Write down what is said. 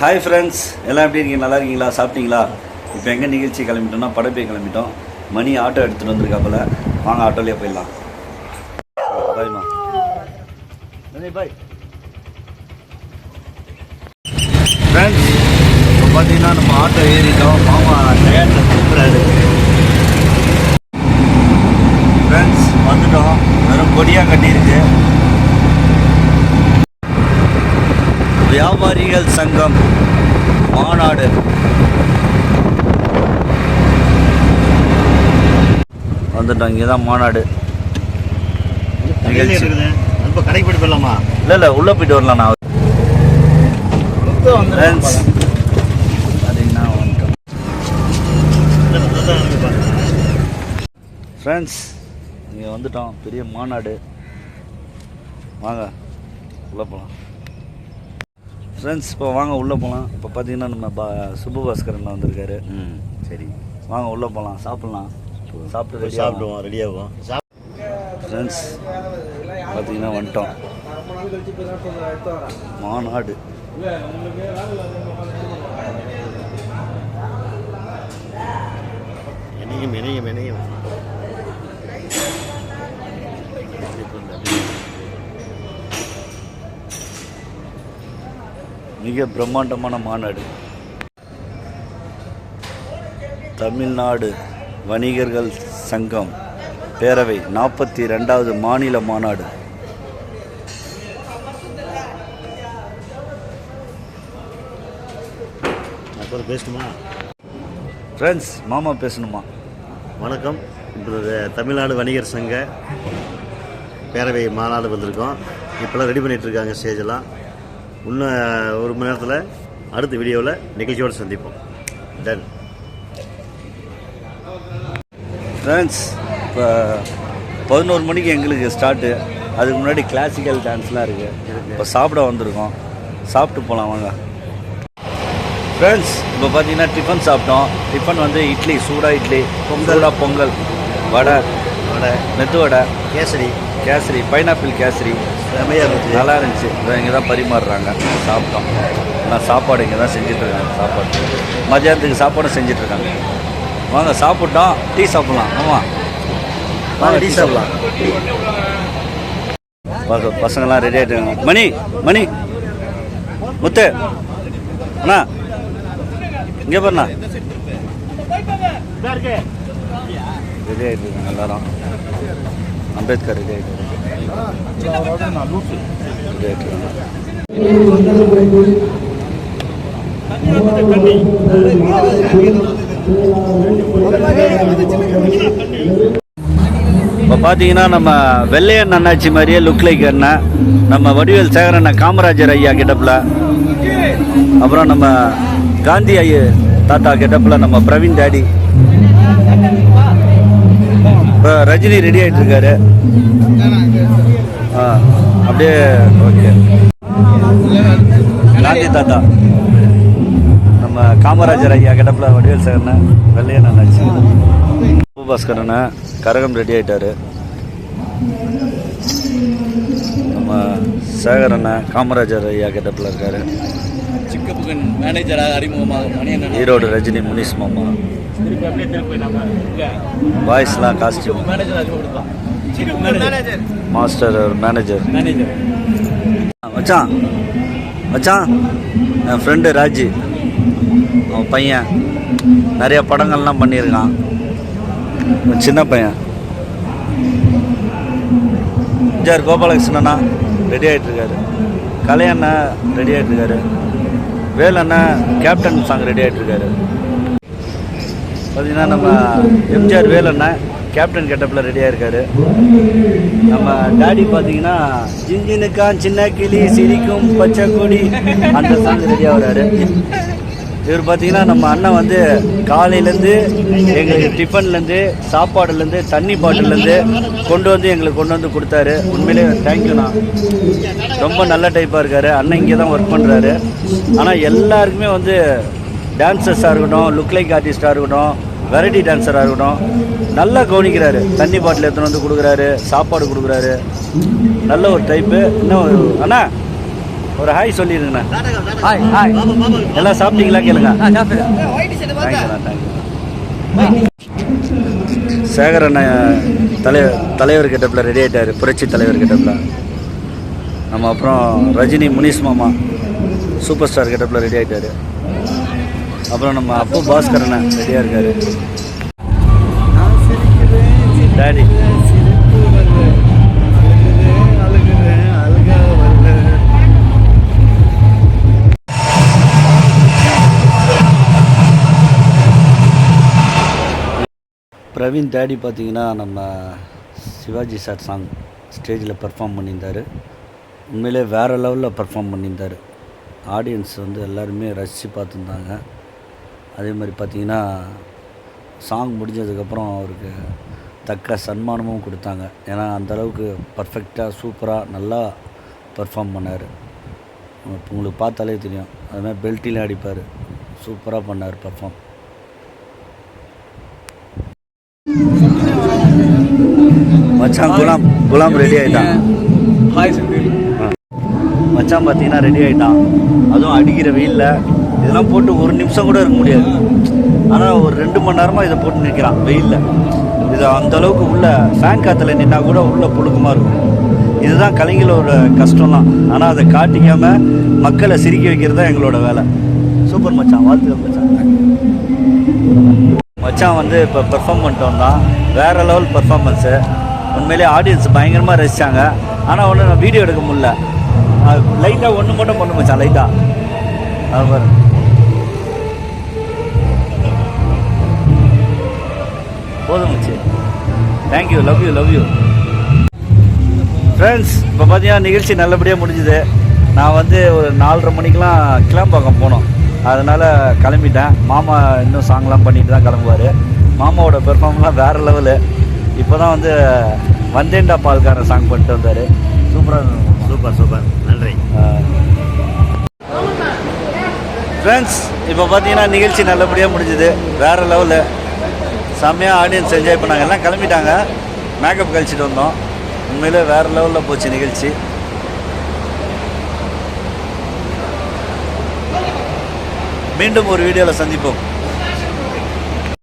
Hi friends எல்லாம் எப்படி இருக்கீங்க? நல்லா இருக்கீங்களா? சாப்பிட்டீங்களா? இப்போ எங்கே நிகழ்ச்சி கிளம்பிட்டோம்னா படப்பே கிளம்பிட்டோம். மணி ஆட்டோ எடுத்துகிட்டு வந்திருக்காப்புல வாங்க ஆட்டோலேயே போயிடலாம். பாய்மா பாய் ஃப்ரெண்ட்ஸ் இப்போ பார்த்தீங்கன்னா நம்ம ஆட்டோ ஏறிட்டோம். மாமா டயர்டில் திரும்புறாரு ஃப்ரெண்ட்ஸ் வந்துட்டோம். வெறும் கொடியாக கட்டியிருக்கு. வியாபாரிகள் சங்கம் மாநாடு. வந்துட்டோம் இங்கே தான் மாநாடு கடைக்கு போயிட்டு போயிடலாமா இல்லை இல்லை உள்ளே போயிட்டு வரலாம் நான். ஃப்ரெண்ட்ஸ் இங்கே வந்துட்டோம். பெரிய மாநாடு. வாங்க உள்ளே போகலாம் ஃப்ரெண்ட்ஸ் இப்போ வாங்க உள்ளே போகலாம் இப்போ பார்த்தீங்கன்னா நம்ம பா சுப்புபாஸ்கரன் வந்திருக்காரு. ம் சரி. வாங்க உள்ளே போகலாம் சாப்பிட்லாம். சாப்பிட்டு ஆகலாம். சாப்பிடுவோம் ரெடியாகும் ஃப்ரெண்ட்ஸ் பார்த்தீங்கன்னா வந்துட்டோம். மாநாடு. இணையும் இணையும் இணையும். மிக பிரம்மாண்டமான மாநாடு. தமிழ்நாடு வணிகர்கள் சங்கம் பேரவை நாற்பத்தி ரெண்டாவது மாநில மாநாடு. அப்புறம் பேசணுமா? ஃப்ரெண்ட்ஸ் மாமா பேசணுமா? வணக்கம். இப்பொழுது தமிழ்நாடு வணிகர் சங்க பேரவை மாநாடு வந்திருக்கோம். இப்போலாம் ரெடி பண்ணிட்டு இருக்காங்க ஸ்டேஜ் எல்லாம். இன்னும் ஒரு மணி நேரத்தில் அடுத்த வீடியோவில் நிகழ்ச்சியோடு சந்திப்போம். டன் ஃப்ரெண்ட்ஸ் இப்போ பதினோரு மணிக்கு எங்களுக்கு ஸ்டார்ட்டு அதுக்கு முன்னாடி கிளாசிக்கல் டான்ஸ்லாம் இருக்குது இப்போ சாப்பிட வந்திருக்கோம். சாப்பிட்டு போகலாம் வாங்க. ஃப்ரெண்ட்ஸ் இப்போ பார்த்தீங்கன்னா டிஃபன் சாப்பிட்டோம். டிஃபன் வந்து இட்லி சூடா இட்லி சூடா பொங்கல். வடை. வடை. மெத்து வடை கேசரி. கேசரி பைனாப்பிள் கேசரி. செமையாக இருந்துச்சு. நல்லா இருந்துச்சு. இதோ இங்கே தான் பரிமாறுறாங்க. சாப்பிட்டோம். எல்லாம் சாப்பாடு இங்கே தான் செஞ்சிட்ருக்காங்க சாப்பாடு. மதியானத்துக்கு சாப்பாடும் செஞ்சிட்ருக்காங்க. வாங்க சாப்பிட்டோம். டீ சாப்பிட்லாம். ஆமாம் வாங்க டீ சாப்பிடலாம். பச- பசங்கெல்லாம் ரெடி ஆகிட்டாங்க மணி மணி. முத்து அண்ணா. இங்கே பாருண்ணா. ரெடி ஆகிட்டு இருக்காங்க எல்லாரும் அம்பேத்கர் ரெடி ஆகிட்டு இப்போ பார்த்தீங்கன்னா நம்ம வெள்ளையன் அண்ணாச்சி மாதிரியே லுக் லைக் அண்ணா நம்ம வடிவேல் சேகர் காமராஜர் ஐயா கிட்டப்பில் அப்புறம் நம்ம காந்தி ஐயா தாத்தா கெட்டப்பில் நம்ம பிரவீன் டேடி. இப்போ ரஜினி ரெடி ஆகிட்டு இருக்காரு ஆ அப்படியே ஓகே காந்தி தாத்தா. நம்ம காமராஜர் ஐயா கிடப்பில் வடிவேல் சேகர் அண்ணன் வெள்ளையன் அண்ணாச்சி. பூபாஸ்கரன் கரகம் ரெடி ஆகிட்டாரு நம்ம சேகர் அண்ணன் காமராஜர் ஐயா கிட்டப்பில் இருக்காரு. சிக்கப்புகன் மேனேஜராக அறிமுகமாக மணியன் ஈரோடு ரஜினி முனிஸ் மாமா. பாய்ஸ்லாம் காஸ்டியூம் மாஸ்டர் மேனேஜர் மேனேஜர் மச்சான் மச்சான் என் ஃப்ரெண்டு ராஜி. அவன் பையன். நிறைய படங்கள்லாம் பண்ணியிருக்கான். சின்ன பையன். ஜார் கோபாலகிருஷ்ணனா? ரெடி ஆகிட்டு இருக்காரு கலையண்ணா ரெடி ஆகிட்டு இருக்காரு வேலண்ணா கேப்டன் சாங் ரெடி ஆகிட்டுருக்காரு பார்த்திங்கன்னா பார்த்தீங்கன்னா நம்ம எம்ஜிஆர் வேலண்ணா கேப்டன் கெட்டப்பில் ரெடியாக இருக்காரு நம்ம டாடி பார்த்தீங்கன்னா ஜிஞ்சினுக்கான் சின்ன கிளி சிரிக்கும் பச்சை கொடி அந்த சாங் ரெடியாக வராரு இவர் பார்த்தீங்கன்னா நம்ம அண்ணன் வந்து காலையிலேருந்து எங்களுக்கு டிஃபன்லேருந்து சாப்பாடுலேருந்து தண்ணி பாட்டிலேருந்து கொண்டு வந்து எங்களுக்கு கொண்டு வந்து கொடுத்தாரு. உண்மையிலே தேங்க்யூண்ணா ரொம்ப நல்ல டைப்பாக இருக்காரு. அண்ணன் இங்கே தான் ஒர்க் பண்ணுறாரு ஆனால் எல்லாருக்குமே வந்து டான்சர்ஸாக இருக்கட்டும் லுக் லைக் ஆர்டிஸ்டாக இருக்கட்டும் வெரைட்டி டான்ஸராக இருக்கட்டும் நல்லா கவனிக்கிறாரு. தண்ணி பாட்டில் எடுத்துன்னு வந்து கொடுக்குறாரு சாப்பாடு கொடுக்குறாரு. நல்ல ஒரு டைப்பு இன்னும் அண்ணா ஒரு ஹாய் சொல்லிடுங்கண்ணா ஹாய் ஹாய். எல்லாம் சாப்பிட்டீங்களா கேளுங்க. சேகர் அண்ணன் தலைவர் தலைவர் கிட்டப்பில் ரெடி ஆகிட்டார் புரட்சி தலைவர் கிட்டப்பில் நம்ம அப்புறம் ரஜினி முனிஸ் மாமா சூப்பர் ஸ்டார் கிட்டப்பில் ரெடி ஆகிட்டாரு அப்புறம் நம்ம அப்பு பாஸ்கர் அண்ணன் ரெடியாக இருக்காரு. டாடி பிரவீன் டேடி பார்த்தீங்கன்னா நம்ம சிவாஜி சார் சாங் ஸ்டேஜில் பெர்ஃபார்ம் பண்ணியிருந்தார். உண்மையிலே வேறு லெவலில் பர்ஃபார்ம் பண்ணியிருந்தார். ஆடியன்ஸ் வந்து எல்லாருமே ரசித்து பார்த்துருந்தாங்க. அதே மாதிரி பார்த்திங்கன்னா சாங் முடிஞ்சதுக்கப்புறம் அவருக்கு தக்க சன்மானமும் கொடுத்தாங்க. ஏன்னா அந்தளவுக்கு பர்ஃபெக்டாக சூப்பராக நல்லா பெர்ஃபார்ம் பண்ணார். உங்களுக்கு பார்த்தாலே தெரியும். அதுமாதிரி பெல்ட்டிலாம் அடிப்பார். சூப்பராக பண்ணார் பர்ஃபார்ம் மச்சான் குலாம் குலாம் ரெடி ஆயிட்டான். ஹாய் செந்தில் மச்சான் பார்த்தீங்கன்னா ரெடி ஆயிட்டான். அதுவும் அடிக்கிற வெயிலில். இதெல்லாம் போட்டு ஒரு நிமிஷம் கூட இருக்க முடியாது. ஆனால் ஒரு ரெண்டு மணி நேரமாக இதை போட்டு நிற்கிறான் வெயிலில். இது அந்த அளவுக்கு உள்ள ஃபேன் காற்றுல நின்னா கூட உள்ள புழுக்கமாக இருக்கும். இதுதான் கலைஞரோட கஷ்டம்லாம். ஆனால் அதை காட்டிக்காம மக்களை சிரிக்க வைக்கிறது தான் எங்களோட வேலை. சூப்பர் மச்சான் வாழ்த்துக்கள் மச்சான். மச்சான் வந்து இப்போ பெர்ஃபார்ம் பண்ணிட்டு வந்தான். வேறு லெவல் பெர்ஃபார்மன்ஸு உண்மையிலேயே ஆடியன்ஸ் பயங்கரமாக ரசித்தாங்க ஆனால் ஒன்று நான் வீடியோ எடுக்க முடியல. லைட்டாக ஒன்று மட்டும் பண்ண மச்சான் லைட்டாக அது பாரு. போதும் மச்சி. Thank you love you love you friends இப்போ பார்த்தீங்கன்னா நிகழ்ச்சி நல்லபடியாக முடிஞ்சுது. நான் வந்து ஒரு நாலரை மணிக்கெலாம் கிளம்பாக்கம் போனோம். அதனால் கிளம்பிட்டேன். மாமா இன்னும் சாங்லாம் பண்ணிட்டு தான் கிளம்புவார். மாமாவோட பெர்ஃபார்ம்லாம் வேறு லெவலு இப்போ தான் வந்து வந்தேண்டா பால்கார சாங் பண்ணிட்டு வந்தார். சூப்பராக சூப்பர் சூப்பர். நன்றி. ஃப்ரெண்ட்ஸ் இப்போ பார்த்தீங்கன்னா நிகழ்ச்சி நல்லபடியாக முடிஞ்சுது. வேறு லெவலு செம்மையாக ஆடியன்ஸ் என்ஜாய் பண்ணாங்க. எல்லாம் கிளம்பிட்டாங்க. மேக்கப் கழிச்சிட்டு வந்தோம். உண்மையிலே வேறு லெவலில் போச்சு நிகழ்ச்சி. மீண்டும் ஒரு வீடியோவில் சந்திப்போம்.